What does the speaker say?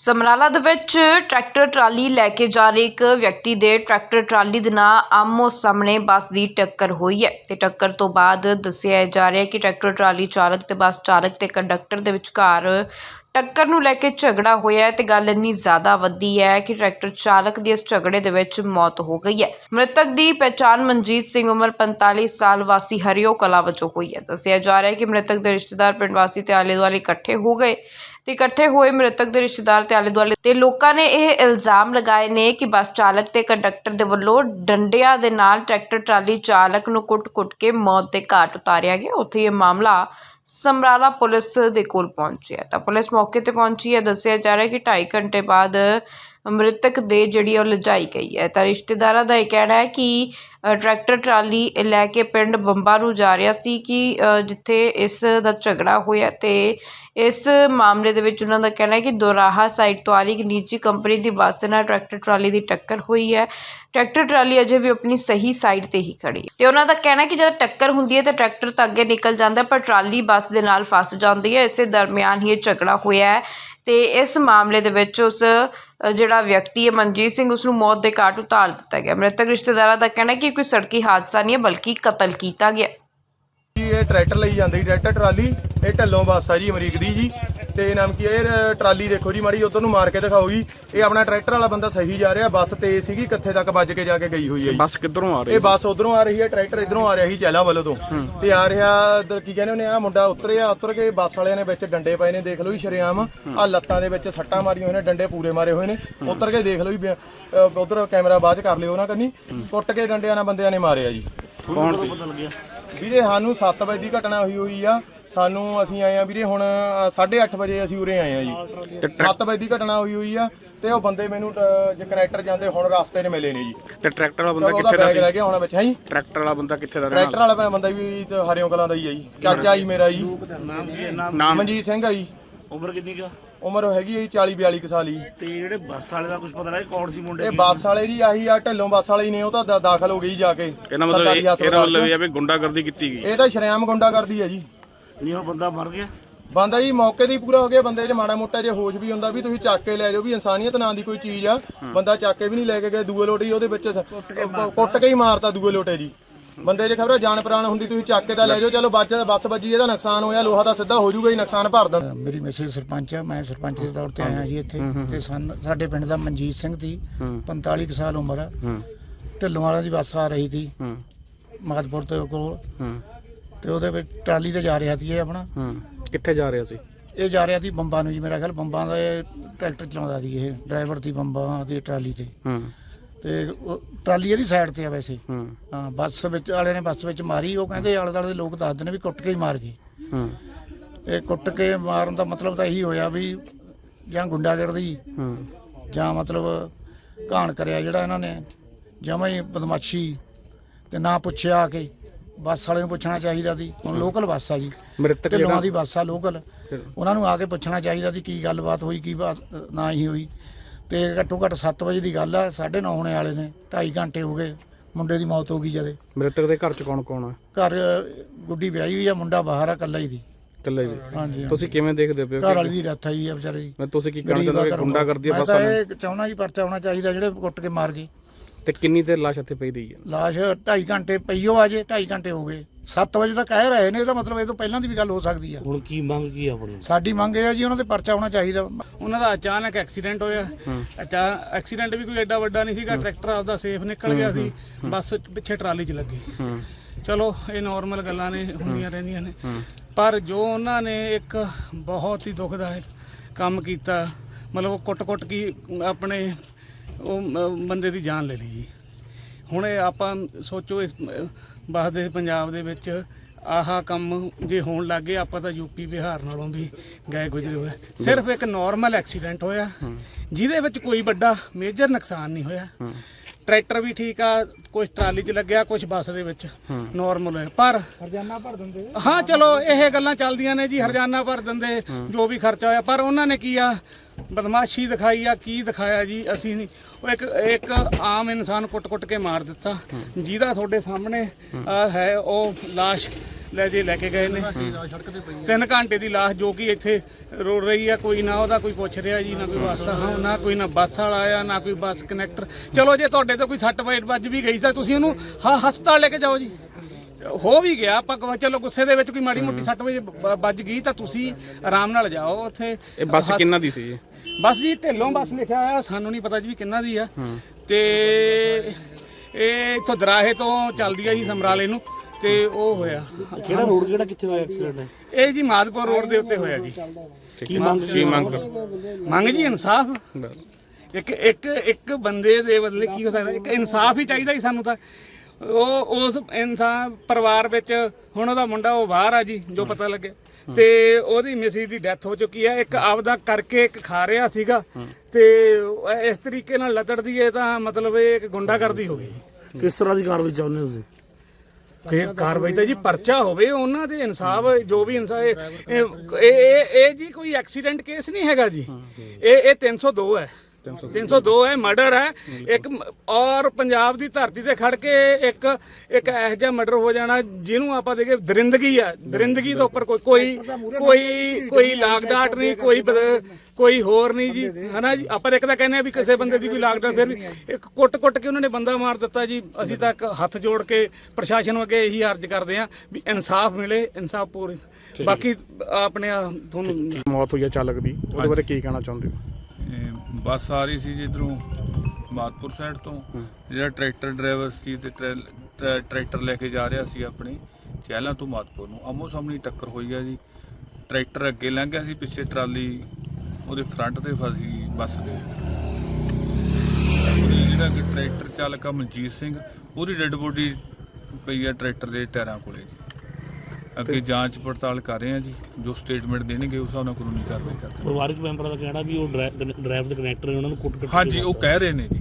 ਸਮਰਾਲਾ ਦੇ ਵਿੱਚ tractor trolley ਲੈ ਕੇ ਜਾ ਰਹੇ ਇੱਕ ਵਿਅਕਤੀ ਦੇ ਟਰੈਕਟਰ ਟਰਾਲੀ ਦੇ ਨਾਲ ਆਮੋ ਸਾਹਮਣੇ ਬੱਸ ਦੀ ਟੱਕਰ ਹੋਈ ਹੈ ਤੇ ਟੱਕਰ ਤੋਂ ਬਾਅਦ ਦੱਸਿਆ ਜਾ ਰਿਹਾ ਹੈ ਕਿ ਟਰੈਕਟਰ ਟਰਾਲੀ ਚਾਲਕ ਤੇ ਬੱਸ ਚਾਲਕ ਤੇ ਕੰਡਕਟਰ ਦੇ ਵਿਚਕਾਰ ਟੱਕਰ ਨੂੰ ਲੈ ਕੇ ਝਗੜਾ ਹੋਇਆ ਹੈ ਤੇ ਗੱਲ ਇੰਨੀ ਜ਼ਿਆਦਾ ਵੱਧੀ ਹੈ ਕਿ ਟਰੈਕਟਰ ਚਾਲਕ ਦੀ ਇਸ ਝਗੜੇ ਦੇ ਵਿੱਚ ਮੌਤ ਹੋ ਗਈ ਹੈ। ਮ੍ਰਿਤਕ ਦੀ ਪਛਾਣ ਮਨਜੀਤ ਸਿੰਘ ਉਮਰ 45 ਸਾਲ ਵਾਸੀ ਹਰਿਓ ਕਲਾ ਵਜੋਂ ਹੋਈ ਹੈ। ਦੱਸਿਆ ਜਾ ਰਿਹਾ ਹੈ ਕਿ ਮ੍ਰਿਤਕ ਦੇ ਰਿਸ਼ਤੇਦਾਰ ਪਿੰਡ ਵਾਸੀ ਤੇ ਆਲੇ ਦੁਆਲੇ ਇਕੱਠੇ ਹੋ ਗਏ ਤੇ ਇਕੱਠੇ ਹੋਏ ਮ੍ਰਿਤਕ ਦੇ ਰਿਸ਼ਤੇਦਾਰ ਤੇ ਆਲੇ ਦੁਆਲੇ ਤੇ ਲੋਕਾਂ ਨੇ ਇਹ ਇਲਜ਼ਾਮ ਲਗਾਏ ਨੇ ਕਿ ਬੱਸ ਚਾਲਕ ਤੇ ਕੰਡਕਟਰ ਦੇ ਵੱਲੋਂ ਡੰਡਿਆਂ ਦੇ ਨਾਲ ਟਰੈਕਟਰ ਟਰਾਲੀ ਚਾਲਕ ਨੂੰ ਕੁੱਟ-ਕੁੱਟ ਕੇ ਮੌਤ ਦੇ ਘਾਟ ਉਤਾਰਿਆ ਗਿਆ। ਉੱਥੇ ਇਹ ਮਾਮਲਾ ਸਮਰਾਲਾ ਪੁਲਿਸ ਦੇ ਕੋਲ ਪਹੁੰਚਿਆ ਤਾਂ ਪੁਲਿਸ ਮੌਕੇ ਤੇ ਪਹੁੰਚੀ ਹੈ। ਦੱਸਿਆ ਜਾ ਰਿਹਾ ਕਿ ਢਾਈ ਘੰਟੇ ਬਾਅਦ ਮ੍ਰਿਤਕ ਦੇ ਜਿਹੜੀ ਉਹ ਲਿਜਾਈ ਗਈ ਹੈ। ਤਾਂ ਰਿਸ਼ਤੇਦਾਰਾਂ ਦਾ ਇਹ ਕਹਿਣਾ ਹੈ ਕਿ ਟਰੈਕਟਰ ਟਰਾਲੀ ਲੈ ਕੇ ਪਿੰਡ ਬੰਬਾ ਨੂੰ ਜਾ ਰਿਹਾ ਸੀ ਕਿ ਜਿੱਥੇ ਇਸ ਦਾ ਝਗੜਾ ਹੋਇਆ ਤੇ ਇਸ ਮਾਮਲੇ ਦੇ ਵਿੱਚ ਉਹਨਾਂ ਦਾ ਕਹਿਣਾ ਹੈ ਕਿ ਦੋਰਾਹਾ ਸਾਈਡ ਤੋਂ ਆ ਰਹੀ ਇੱਕ ਨਿੱਜੀ ਕੰਪਨੀ ਦੀ ਬੱਸ ਦੇ ਨਾਲ ਟਰੈਕਟਰ ਟਰਾਲੀ ਦੀ ਟੱਕਰ ਹੋਈ ਹੈ। ਟਰੈਕਟਰ ਟਰਾਲੀ ਅਜੇ ਵੀ ਆਪਣੀ ਸਹੀ ਸਾਈਡ ਤੇ ਹੀ ਖੜੀ ਹੈ। ਤੇ ਉਹਨਾਂ ਦਾ ਕਹਿਣਾ ਹੈ ਕਿ ਜਦੋਂ ਟੱਕਰ ਹੁੰਦੀ ਹੈ ਤਾਂ ਟਰੈਕਟਰ ਤਾਂ ਅੱਗੇ ਨਿਕਲ ਜਾਂਦਾ ਪਰ ਟਰਾਲੀ ਬੱਸ ਦੇ ਨਾਲ ਫਸ ਜਾਂਦੀ ਹੈ। ਇਸੇ ਦਰਮਿਆਨ ਹੀ ਇਹ ਝਗੜਾ ਹੋਇਆ ਹੈ ਤੇ ਇਸ ਮਾਮਲੇ ਦੇ ਵਿੱਚ ਉਸ ਜਿਹੜਾ ਵਿਅਕਤੀ ਹੈ ਮਨਜੀਤ ਸਿੰਘ ਉਸ ਨੂੰ ਮੌਤ ਦੇ ਘਾਟ ਉਤਾਰ ਦਿੱਤਾ ਗਿਆ। ਮ੍ਰਿਤਕ ਰਿਸ਼ਤੇਦਾਰਾਂ ਦਾ ਕਹਿਣਾ ਹੈ ਕਿ ਇਹ ਕੋਈ ਸੜਕੀ ਹਾਦਸਾ ਨਹੀਂ ਹੈ, ਬਲਕਿ ਕਤਲ ਕੀਤਾ ਗਿਆ। ਜੀ ਇਹ ਟਰੈਕਟਰ ਲਈ ਜਾਂਦੀ ਜੀ ਟਰੈਕਟਰ ਟਰਾਲੀ, ਇਹ ਢੱਲੋਂ ਬੱਸ ਆ ਜੀ, ਅਮਰੀਕ ਦੀ ਜੀ। ਤੇ ਨਾਮ ਕੀ ਹੈ? ਇਹ ਟਰਾਲੀ ਦੇਖੋ ਜੀ ਮਾੜੀ ਉਧਰ ਨੂੰ ਮਾਰ ਕੇ ਦਿਖਾਓ ਜੀ। ਇਹ ਆਪਣਾ ਟਰੈਕਟਰ ਵਾਲਾ ਬੰਦਾ ਸਹੀ ਜਾ ਰਿਹਾ। ਬੱਸ ਤੇਜ਼ ਸੀਗੀ ਕਿੱਥੇ ਤੱਕ ਵੱਜ ਕੇ ਜਾ ਕੇ ਗਈ ਹੋਈ ਹੈ ਜੀ। ਬੱਸ ਕਿੱਧਰੋਂ ਆ ਰਹੀ ਇਹ ਬੱਸ ਉਧਰੋਂ ਆ ਰਹੀ ਹੈ ਟਰੈਕਟਰ ਇਧਰੋਂ ਆ ਰਿਹਾ ਸੀ ਚੈਲਾ ਵੱਲੋਂ ਤੋਂ। ਤੇ ਆ ਰਿਹਾ ਕੀ ਕਹਿੰਦੇ ਉਹਨੇ ਆ ਮੁੰਡਾ ਉਤਰਿਆ ਉਤਰ ਕੇ ਬੱਸ ਵਾਲਿਆਂ ਨੇ ਵਿੱਚ ਡੰਡੇ ਪਏ ਨੇ ਦੇਖ ਲਓ ਜੀ ਸ਼ਰੇਆਮ। ਆ ਲੱਤਾਂ ਦੇ ਵਿੱਚ ਸੱਟਾਂ ਮਾਰੀਆਂ ਹੋਏ ਨੇ ਡੰਡੇ ਪੂਰੇ ਮਾਰੇ ਹੋਏ ਨੇ। ਉਤਰ ਕੇ ਦੇਖ ਲਓ ਜੀ ਉਧਰ ਕੈਮਰਾ ਬਾਅਦ ਚ ਕਰ ਲਿਓ ਉਹਨਾਂ ਕੰਨੀ। ਕੁੱਟ ਕੇ ਡੰਡਿਆਂ ਨਾਲ ਬੰਦਿਆਂ ਨੇ ਮਾਰਿਆ ਜੀ। ਕੌਣ ਸੀ? ਵੀਰੇ ਸਾਨੂੰ 7 ਵਜੇ ਦੀ ਘਟਨਾ ਹੋਈ ਹੋਈ ਆ। ਸਾਨੂੰ ਅਸੀਂ ਆਏ ਆ ਵੀਰੇ ਹੁਣ 8:30 ਵਜੇ ਅਸੀਂ ਉਰੇ ਆਏ ਆ ਜੀ। 7 ਵਜੇ ਦੀ ਘਟਨਾ ਹੋਈ ਹੋਈ ਆ ਤੇ ਉਹ ਬੰਦੇ ਮੈਨੂੰ ਜੇ ਕਨੈਕਟਰ ਜਾਂਦੇ ਹੁਣ ਰਸਤੇ 'ਚ ਮਿਲੇ ਨੇ ਜੀ। ਤੇ ਟਰੈਕਟਰ ਵਾਲਾ ਬੰਦਾ ਕਿੱਥੇ ਦਾ ਸੀ? ਰਹਿ ਗਿਆ ਹੁਣ ਵਿੱਚ ਹੈ ਜੀ। ਟਰੈਕਟਰ ਵਾਲਾ ਬੰਦਾ ਕਿੱਥੇ ਦਾ ਰਹਿਣ ਟਰੈਕਟਰ ਵਾਲਾ ਬੰਦਾ ਵੀ ਹਰਿਓਂ ਕਲਾਂ ਦਾ ਹੀ ਆ ਜੀ। ਚਾਚਾ ਜੀ ਮੇਰਾ ਜੀ। ਨਾਮ ਮਨਜੀਤ ਸਿੰਘ ਆ ਜੀ। ਉਮਰ ਕਿੰਨੀ ਕਾ ਉਮਰ ਹੈਗੀ ਹੈ ਜੀ 40 42 ਕੁ ਸਾਲ ਜੀ। ਤੇ ਜਿਹੜੇ ਬੱਸ ਵਾਲੇ ਦਾ ਕੁਝ ਪਤਾ ਲੱਗਾ ਕੌਣ ਸੀ ਮੁੰਡੇ? ਇਹ ਬੱਸ ਵਾਲੇ ਜੀ ਆਹੀ ਆ ਢਿੱਲੋਂ ਬੱਸ ਵਾਲੇ ਹੀ ਨੇ ਉਹ ਤਾਂ ਦ- ਦਾਖਲ ਹੋ ਗਈ ਜਾ ਕੇ। ਇਹਨਾਂ ਮਤਲਬ ਇਹਦਾ ਮਤਲਬ ਇਹ। ਹੈ ਵੀ ਗੁੰਡਾਗਰਦੀ ਕੀਤੀ ਗਈ। ਇਹ ਤਾਂ ਸ਼ਰੇਆਮ ਗੁੰਡਾ ਕਰਦੀ ਹੈ ਜੀ। ਨਹੀਂ ਉਹ ਬੰਦਾ ਮਰ ਗਿਆ। ਬੰਦਾ ਜੀ ਮੌਕੇ ਤੇ ਹੀ ਪੂਰਾ ਹੋ ਗਿਆ ਬੰਦੇ 'ਚ ਮਾੜਾ ਮੋਟਾ ਜੇ ਹੋਸ਼ ਵੀ ਹੁੰਦਾ ਵੀ ਤੁਸੀਂ ਚੱਕ ਕੇ ਲੈ ਜਾਓ ਵੀ ਇਨਸਾਨੀਅਤ ਨਾਂ ਦੀ ਕੋਈ ਚੀਜ਼ ਆ। ਬੰਦਾ ਚੱਕ ਕੇ ਵੀ ਨਹੀਂ ਲੈ ਕੇ ਗਏ ਦੂਏ ਲੋਟੇ ਹੀ ਉਹਦੇ ਵਿੱਚ ਕੁੱਟ ਕੇ ਹੀ ਮਾਰਤਾ ਦੂਏ ਲੋਟੇ ਜੀ ਬੰਦੇ 'ਚ ਖਬਰ ਜਾਨ ਪ੍ਰਾਣ ਹੁੰਦੀ ਤੁਸੀਂ ਚੱਕ ਕੇ ਤਾਂ ਲੈ ਜਾਓ ਚਲੋ ਬੱਚ ਬੱਸ ਵੱਜੀ ਇਹਦਾ ਨੁਕਸਾਨ ਹੋਇਆ ਲੋਹਾ ਦਾ ਸਿੱਧਾ ਹੋ ਜਾਊਗਾ ਹੀ ਨੁਕਸਾਨ ਭਰ ਦਿੰਦਾ ਮੇਰੀ ਮੈਸੇਜ ਸਰਪੰਚ ਆ ਮੈਂ ਸਰਪੰਚ ਦੇ ਤੌਰ ਤੇ ਆਇਆ ਜੀ ਇੱਥੇ। ਤੇ ਸਾਡੇ ਪਿੰਡ ਦਾ ਮਨਜੀਤ ਸਿੰਘ ਦੀ 45 ਕੁ ਸਾਲ ਉਮਰ ਆ। ਢਿੱਲੋਂ ਵਾਲਿਆਂ ਦੀ ਬੱਸ ਆ ਰਹੀ ਸੀ। ਮਾਦਪੁਰ ਤੋਂ ਕੋਲ। ਤੇ ਉਹਦੇ ਵਿੱਚ ਟਰਾਲੀ ਤੇ ਜਾ ਰਿਹਾ ਸੀ ਇਹ ਆਪਣਾ। ਹੂੰ ਕਿੱਥੇ ਜਾ ਰਿਹਾ ਸੀ? ਇਹ ਜਾ ਰਿਹਾ ਸੀ ਬੰਬਾਂ ਨੂੰ ਜੀ ਮੇਰਾ ਖਿਆਲ ਬੰਬਾਂ ਦਾ ਇਹ ਟਰੈਕਟਰ ਚਲਾਉਂਦਾ ਸੀ ਇਹ ਡਰਾਈਵਰ ਸੀ ਬੰਬਾਂ ਦੀ ਟਰਾਲੀ ਤੇ। ਹੂੰ। ਤੇ ਉਹ ਟਰਾਲੀ ਇਹਦੀ ਸਾਈਡ ਤੇ ਆ ਵੈਸੇ। ਹੂੰ। ਹਾਂ ਬੱਸ ਵਿੱਚ ਵਾਲੇ ਨੇ ਬੱਸ ਵਿੱਚ ਮਾਰੀ ਉਹ ਕਹਿੰਦੇ ਆਲੇ ਦੁਆਲੇ ਦੇ ਲੋਕ ਦੱਸਦੇ ਨੇ ਵੀ ਕੁੱਟ ਕੇ ਹੀ ਮਾਰ ਗਏ। ਹੂੰ। ਇਹ ਕੁੱਟ ਕੇ ਮਾਰਨ ਦਾ ਮਤਲਬ ਤਾਂ ਇਹੀ ਹੋਇਆ ਵੀ ਜਾਂ ਗੁੰਡਾਗਰਦੀ ਹੂੰ। ਜਾਂ ਮਤਲਬ ਘਾਣ ਕਰਿਆ ਜਿਹੜਾ ਇਹਨਾਂ ਨੇ ਜਮਾਂ ਹੀ ਬਦਮਾਸ਼ੀ ਤੇ ਨਾ ਪੁੱਛਿਆ ਕੇ। ਬੱਸ ਵਾਲੇ ਨੂੰ ਪੁੱਛਣਾ ਚਾਹੀਦਾ ਸੀ। ਹੁਣ ਲੋਕਲ ਬੱਸ ਆ ਜੀ। ਮ੍ਰਿਤਕ ਢਿੱਲੋਂ ਜਿਹੜਾ ਦੀ ਬੱਸ ਆ ਲੋਕਲ ਉਹਨਾਂ ਨੂੰ ਆ ਕੇ ਪੁੱਛਣਾ ਚਾਹੀਦਾ ਸੀ ਕੀ ਗੱਲਬਾਤ ਹੋਈ ਕੀ ਬਾਤ ਨਾ ਹੀ ਹੋਈ। ਤੇ ਘੱਟੋ ਘੱਟ 7 ਵਜੇ ਦੀ ਗੱਲ ਆ 9:30 ਹੋਣੇ ਵਾਲੇ ਨੇ 2.5 ਘੰਟੇ ਹੋ ਗਏ ਮੁੰਡੇ ਦੀ ਮੌਤ ਹੋ ਗਈ ਜਦੇ। ਮ੍ਰਿਤਕ ਦੇ ਘਰ ਚ ਕੌਣ ਕੌਣ ਆ? ਘਰ ਗੁੱਡੀ ਵਿਆਹੀ ਹੋਈ ਆ ਮੁੰਡਾ ਬਾਹਰ ਆ ਇਕੱਲਾ ਹੀ ਦੀ ਇਕੱਲੇ ਵੀ ਹਾਂਜੀ ਤੁਸੀਂ ਕਿਵੇਂ ਦੇਖਦੇ ਪਿਓ ਘਰ ਵਾਲੀ ਦੀ ਡੈਥ ਆਈ ਆ ਵਿਚਾਰੇ ਦੀ। ਮੈਂ ਤੁਸੀਂ ਕੀ ਕਹਿਣਾ ਚਾਹੁੰਦੇ ਹੋ ਘਰੋਂ। ਗੁੰਡਾਗਰਦੀ ਆ ਮੈਂ ਬੱਸਾਂ ਤਾਂ ਇਹ ਚਾਹੁੰਦਾ ਜੀ ਪਰਚਾ ਹੋਣਾ ਚਾਹੀਦਾ ਜਿਹੜੇ ਕੁੱਟ ਕੇ ਮਾਰ ਗਏ। ਤੇ ਕਿੰਨੀ ਦੇਰ ਲਾਸ਼ ਇੱਥੇ ਪਈ ਰਹੀ ਹੈ? ਲਾਸ਼ 2.5 ਘੰਟੇ ਪਈਓ ਆਜੇ 2.5 ਘੰਟੇ ਹੋ ਗਏ। 7 ਵਜੇ ਤੱਕ ਕਹਿ ਰਹੇ ਨੇ ਇਹਦਾ ਮਤਲਬ ਇਹ ਤੋਂ ਪਹਿਲਾਂ ਦੀ ਵੀ ਗੱਲ ਹੋ ਸਕਦੀ ਆ। ਹੁਣ ਕੀ ਮੰਗ ਕੀ ਆ ਆਪਣੀ? ਸਾਡੀ ਮੰਗ ਇਹ ਆ ਜੀ ਉਹਨਾਂ ਤੇ ਪਰਚਾ ਹੋਣਾ ਚਾਹੀਦਾ। ਉਹਨਾਂ ਦਾ ਅਚਾਨਕ ਐਕਸੀਡੈਂਟ ਹੋਇਆ। ਅਚਾ ਐਕਸੀਡੈਂਟ ਵੀ ਕੋਈ ਐਡਾ ਵੱਡਾ ਨਹੀਂ ਸੀਗਾ ਟਰੈਕਟਰ ਆਪਦਾ ਸੇਫ ਨਿਕਲ ਗਿਆ ਸੀ। ਬੱਸ ਪਿੱਛੇ ਟਰਾਲੀ 'ਚ ਲੱਗੀ। ਹੂੰ। ਚਲੋ ਇਹ ਨਾਰਮਲ ਗੱਲਾਂ ਨੇ ਹੁੰਦੀਆਂ ਰਹਿੰਦੀਆਂ ਨੇ। ਪਰ ਜੋ ਉਹਨਾਂ ਨੇ ਇੱਕ ਬਹੁਤ ਹੀ ਦੁਖਦਾਇਕ ਕੰਮ ਕੀਤਾ ਮਤਲਬ ਉਹ ਕੁੱਟ-ਕੁੱਟ ਕੀ ਆਪਣੇ ਉਹ ਮ- ਬੰਦੇ ਦੀ ਜਾਨ ਲੈ ਲਈ ਜੀ। ਹੁਣ ਇਹ ਆਪਾਂ ਸੋਚੋ ਇਸ ਬਾਹਰ ਦੇ ਪੰਜਾਬ ਦੇ ਵਿੱਚ ਆਹਾ ਕੰਮ ਜੇ ਹੋਣ ਲੱਗੇ ਆਪਾਂ ਤਾਂ ਯੂਪੀ ਬਿਹਾਰ ਨਾਲੋਂ ਵੀ ਗਏ ਗੁਜਰੇ ਹੋਏ। ਸਿਰਫ ਇੱਕ ਨਾਰਮਲ ਐਕਸੀਡੈਂਟ ਹੋਇਆ। ਜਿਹਦੇ ਵਿੱਚ ਕੋਈ ਵੱਡਾ ਮੇਜਰ ਨੁਕਸਾਨ ਨਹੀਂ ਹੋਇਆ। ਟਰੈਕਟਰ ਵੀ ਠੀਕ ਆ ਕੁਝ ਟਰਾਲੀ 'ਚ ਲੱਗਿਆ ਕੁਝ ਬੱਸ ਦੇ ਵਿੱਚ ਨਾਰਮਲ ਹੋਇਆ। ਪਰ ਹਰਜਾਨਾ ਭਰ ਦਿੰਦੇ ਹਾਂ ਚਲੋ ਇਹ ਗੱਲਾਂ ਚੱਲਦੀਆਂ ਨੇ ਜੀ ਹਰਜਾਨਾ ਭਰ ਦਿੰਦੇ ਜੋ ਵੀ ਖਰਚਾ ਹੋਇਆ। ਪਰ ਉਹਨਾਂ ਨੇ ਕੀ ਆ ਬਦਮਾਸ਼ੀ ਦਿਖਾਈ ਆ ਕੀ ਦਿਖਾਇਆ ਜੀ ਅਸੀਂ ਨਹੀਂ। ਉਹ ਇੱਕ ਇੱਕ ਆਮ ਇਨਸਾਨ ਕੁੱਟ-ਕੁੱਟ ਕੇ ਮਾਰ ਦਿੱਤਾ। ਜਿਹਦਾ ਤੁਹਾਡੇ ਸਾਹਮਣੇ ਹੈ। ਉਹ লাশ ਲੈ ਜੇ ਲੈ ਕੇ ਗਏ ਨੇ। ਤਿੰਨ ਘੰਟੇ ਦੀ ਲਾਸ਼ ਜੋ ਕਿ ਇੱਥੇ ਰੋੜ ਰਹੀ ਆ ਕੋਈ ਨਾ ਉਹਦਾ ਕੋਈ ਪੁੱਛ ਰਿਹਾ ਜੀ ਨਾ ਕੋਈ ਵਾਸਤਾ ਹਾਂ ਨਾ ਕੋਈ ਨਾ ਬੱਸ ਵਾਲਾ ਆਇਆ ਨਾ ਕੋਈ ਬੱਸ ਕਨੈਕਟਰ। ਚਲੋ ਜੇ ਤੁਹਾਡੇ ਤੋਂ ਕੋਈ ਸੱਟ ਫੇਟ ਵੱਜ ਵੀ ਗਈ ਤਾਂ ਤੁਸੀਂ ਉਹਨੂੰ ਹਾਂ ਹਸਪਤਾਲ ਲੈ ਕੇ ਜਾਓ ਜੀ। ਹੋ ਵੀ ਗਿਆ ਆਪਾਂ ਕਹਾਂ ਚਲੋ ਗੁੱਸੇ ਦੇ ਵਿੱਚ ਕੋਈ ਮਾੜੀ ਮੋਟੀ ਸੱਟ ਵਜੇ ਵੱਜ ਗਈ ਤਾਂ ਤੁਸੀਂ ਆਰਾਮ ਨਾਲ ਜਾਓ ਉੱਥੇ। ਇਹ ਬੱਸ ਕਿੰਨਾ ਦੀ ਸੀ ਜੀ? ਬਸ ਜੀ ਢਿੱਲੋਂ ਬੱਸ ਲਿਖਿਆ ਹੋਇਆ ਸਾਨੂੰ ਨਹੀਂ ਪਤਾ ਜੀ ਵੀ ਕਿੰਨਾ ਦੀ ਆ। ਤੇ ਇਹ ਇੱਥੋਂ ਦਰਾਹੇ ਤੋਂ ਚੱਲਦੀ ਆ ਜੀ ਸਮਰਾਲੇ ਨੂੰ ਤੇ ਉਹ ਹੋਇਆ। ਕਿਹੜਾ ਰੋਡ ਕਿਹੜਾ ਕਿੱਥੇ ਹੋਇਆ ਐਕਸੀਡੈਂਟ ਇਹ ਜੀ ਮਾਦਪੁਰ ਰੋਡ ਦੇ ਉੱਤੇ ਹੋਇਆ ਜੀ। ਕੀ ਮੰਗ ਕੀ ਮੰਗ? ਮੰਗ ਜੀ ਇਨਸਾਫ। ਇੱਕ ਇੱਕ ਇੱਕ ਬੰਦੇ ਦੇ ਬਦਲੇ ਕੀ ਹੋ ਸਕਦਾ? ਇੱਕ ਇਨਸਾਫ ਹੀ ਚਾਹੀਦਾ ਜੀ ਸਾਨੂੰ ਤਾਂ। ਉਹ ਉਸ ਇਨਸਾਨ ਪਰਿਵਾਰ ਵਿੱਚ ਹੁਣ ਉਹਦਾ ਮੁੰਡਾ ਉਹ ਬਾਹਰ ਆ ਜੀ ਜੋ ਪਤਾ ਲੱਗੇ। ਤੇ ਉਹਦੀ ਮਿਸਿਸ ਦੀ ਡੈਥ ਹੋ ਚੁੱਕੀ ਹੈ ਇੱਕ ਆਪਦਾ ਕਰਕੇ ਇੱਕ ਖਾ ਰਿਹਾ ਸੀਗਾ। ਤੇ ਇਸ ਤਰੀਕੇ ਨਾਲ ਲੱਤੜਦੀ ਹੈ ਤਾਂ ਮਤਲਬ ਇਹ ਇੱਕ ਗੁੰਡਾਗਰਦੀ ਹੋ ਗਈ। ਕਿਸ ਤਰ੍ਹਾਂ ਦੀ ਕਾਰਵਾਈ ਚਾਹੁੰਦੇ ਹੋ ਤੁਸੀਂ? ਕਿ ਕਾਰਵਾਈ ਤਾਂ ਜੀ ਪਰਚਾ ਹੋਵੇ ਉਹਨਾਂ ਦੇ ਇਨਸਾਫ ਜੋ ਵੀ ਇਨਸਾਫ ਇਹ- ਇਹ ਇਹ ਜੀ ਕੋਈ ਐਕਸੀਡੈਂਟ ਕੇਸ ਨਹੀਂ ਹੈਗਾ ਜੀ। ਇਹ ਇਹ 302 ਹੈ। 302 ਹੈ ਮਰਡਰ ਹੈ। ਇੱਕ ਔਰ ਪੰਜਾਬ ਦੀ ਧਰਤੀ ਤੇ ਖੜ ਕੇ ਇੱਕ ਇੱਕ ਇਹੋ ਜਿਹਾ ਮਰਡਰ ਹੋ ਜਾਣਾ ਜਿਹਨੂੰ ਆਪਾਂ ਦੇਖੇ ਦਰਿੰਦਗੀ ਆ। ਦਰਿੰਦਗੀ ਤੋਂ ਉੱਪਰ ਕੋਈ ਕੋਈ ਕੋਈ ਕੋਈ ਲਾਗਡਾਟ ਨਹੀਂ ਕੋਈ ਕੋਈ ਹੋਰ ਨਹੀਂ ਜੀ। ਹਨਾ ਜੀ? ਆਪਾਂ ਇੱਕ ਤਾਂ ਕਹਿੰਦੇ ਆ ਵੀ ਕਿਸੇ ਬੰਦੇ ਦੀ ਵੀ ਲਾਗਡਾਟ ਫਿਰ ਵੀ ਇੱਕ ਕੁੱਟ-ਕੁੱਟ ਕੇ ਉਹਨਾਂ ਨੇ ਬੰਦਾ ਮਾਰ ਦਿੱਤਾ ਜੀ। ਅਸੀਂ ਤਾਂ ਇੱਕ ਹੱਥ ਜੋੜ ਕੇ ਪ੍ਰਸ਼ਾਸਨ ਅੱਗੇ ਇਹੀ ਅਰਜ਼ ਕਰਦੇ ਆ ਵੀ ਇਨਸਾਫ ਮਿਲੇ ਇਨਸਾਫ ਪੂਰੇ। ਬਾਕੀ ਆਪਣੇ ਤੁਹਾਨੂੰ ਮੌਤ ਹੋਈ ਆ ਚਾਲਕ ਦੀ। ਉਹਦੇ ਬਾਰੇ ਕੀ ਕਹਿਣਾ ਚਾਹੁੰਦੇ ਹੋ? ਬੱਸ ਆ ਰਹੀ ਸੀ ਜਿੱਧਰੋਂ ਮਾਦਪੁਰ ਸਾਈਡ ਤੋਂ। ਜਿਹੜਾ ਟਰੈਕਟਰ ਡਰਾਈਵਰ ਸੀ ਤੇ ਟਰੈ- ਟਰੈ- ਟਰੈਕਟਰ ਲੈ ਕੇ ਜਾ ਰਿਹਾ ਸੀ ਆਪਣੀ ਚਹਿਲਾਂ ਤੋਂ ਮਾਦਪੁਰ ਨੂੰ। ਆਮੋ ਸਾਹਮਣੇ ਟੱਕਰ ਹੋਈ ਆ ਜੀ। ਟਰੈਕਟਰ ਅੱਗੇ ਲੰਘ ਗਿਆ ਸੀ ਪਿੱਛੇ ਟਰਾਲੀ ਉਹਦੇ ਫਰੰਟ ਤੇ ਫਸੀ ਬੱਸ ਦੇ ਉਹਦੇ ਜਿਹੜਾ ਕਿ ਟਰੈਕਟਰ ਚਾਲਕ ਆ ਮਨਜੀਤ ਸਿੰਘ ਉਹਦੀ ਡੈੱਡ ਬੋਡੀ ਪਈ ਆ ਟਰੈਕਟਰ ਦੇ ਟਾਇਰਾਂ ਕੋਲੇ ਜੀ। ਅੱਗੇ ਜਾਂਚ ਪੜਤਾਲ ਕਰ ਰਹੇ ਆ ਜੀ। ਜੋ ਸਟੇਟਮੈਂਟ ਦੇਣਗੇ ਉਸ ਹਿਸਾਬ ਨਾਲ ਕਾਨੂੰਨੀ ਕਾਰਵਾਈ ਕਰਦੇ ਪਰਿਵਾਰਕ ਮੈਂਬਰਾਂ ਦਾ ਕਹਿਣਾ ਵੀ ਉਹ ਡਰਾਈਵਰ ਦੇ ਕਨੈਕਟਰ ਨੇ ਉਹਨਾਂ ਨੂੰ ਕੁੱਟ ਕੁੱਟ ਕੇ ਹਾਂਜੀ ਉਹ ਕਹਿ ਰਹੇ ਨੇ ਜੀ।